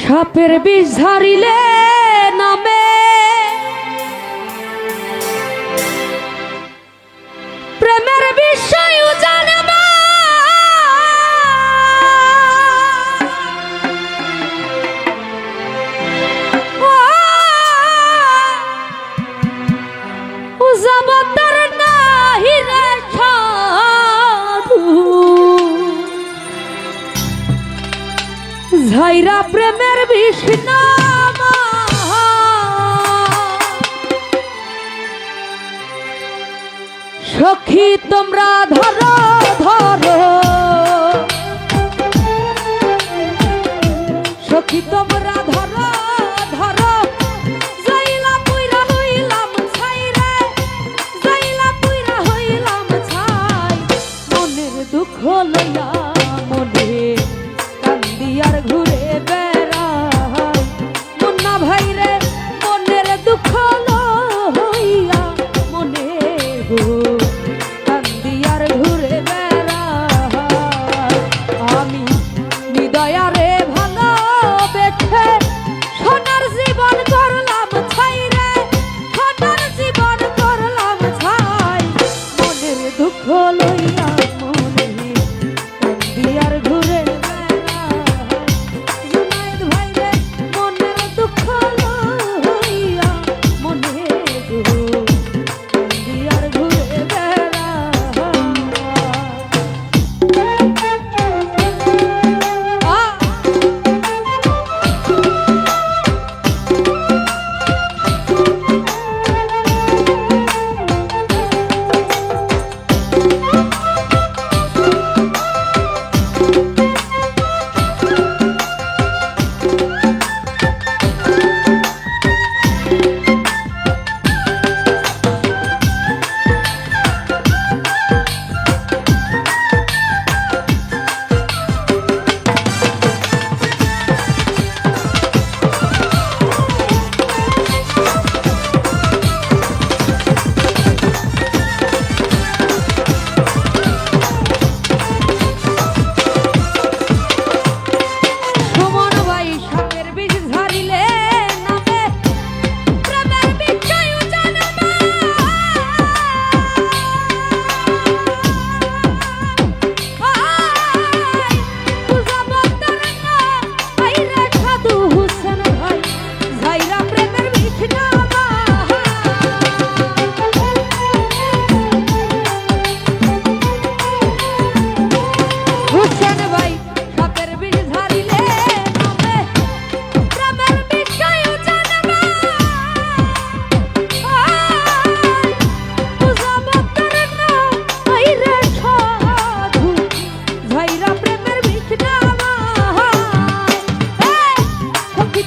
সাপের বিষ ঝারিলে নামে ঝাইরা প্রেমের বিষ্ণামা সখী তোমরা ধরো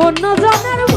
অন্য জনের